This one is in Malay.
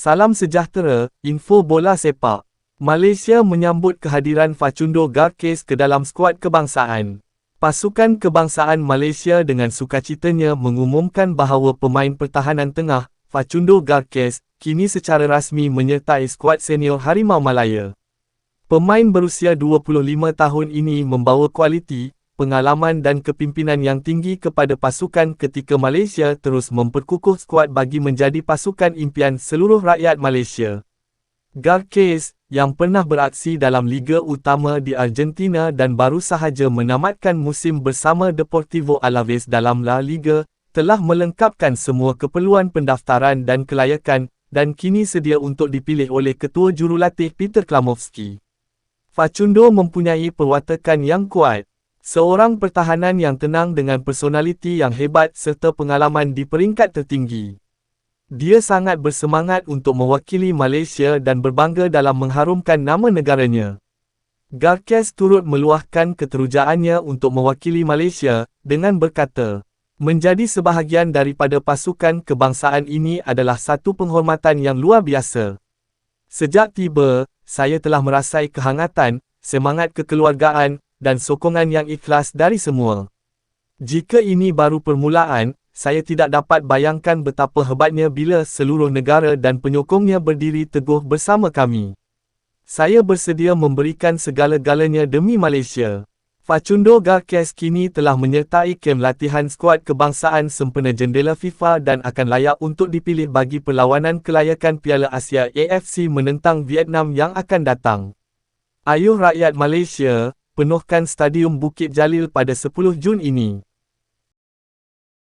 Salam sejahtera, info bola sepak. Malaysia menyambut kehadiran Facundo Garkes ke dalam skuad kebangsaan. Pasukan kebangsaan Malaysia dengan sukacitanya mengumumkan bahawa pemain pertahanan tengah, Facundo Garkes, kini secara rasmi menyertai skuad senior Harimau Malaya. Pemain berusia 25 tahun ini membawa kualiti, pengalaman dan kepimpinan yang tinggi kepada pasukan ketika Malaysia terus memperkukuh skuad bagi menjadi pasukan impian seluruh rakyat Malaysia. Garkes, yang pernah beraksi dalam Liga Utama di Argentina dan baru sahaja menamatkan musim bersama Deportivo Alaves dalam La Liga, telah melengkapkan semua keperluan pendaftaran dan kelayakan dan kini sedia untuk dipilih oleh Ketua Jurulatih Peter Klamovski. Facundo mempunyai perwatakan yang kuat, Seorang pertahanan yang tenang dengan personaliti yang hebat serta pengalaman di peringkat tertinggi. Dia sangat bersemangat untuk mewakili Malaysia dan berbangga dalam mengharumkan nama negaranya. Garkes turut meluahkan keterujaannya untuk mewakili Malaysia dengan berkata, Menjadi sebahagian daripada pasukan kebangsaan ini adalah satu penghormatan yang luar biasa. Sejak tiba, saya telah merasai kehangatan, semangat kekeluargaan, dan sokongan yang ikhlas dari semua. Jika ini baru permulaan, saya tidak dapat bayangkan betapa hebatnya bila seluruh negara dan penyokongnya berdiri teguh bersama kami. Saya bersedia memberikan segala-galanya demi Malaysia. Facundo Garkes kini telah menyertai kem latihan skuad kebangsaan sempena jendela FIFA dan akan layak untuk dipilih bagi perlawanan kelayakan Piala Asia AFC menentang Vietnam yang akan datang. Ayuh rakyat Malaysia, penuhkan Stadium Bukit Jalil pada 10 Jun ini.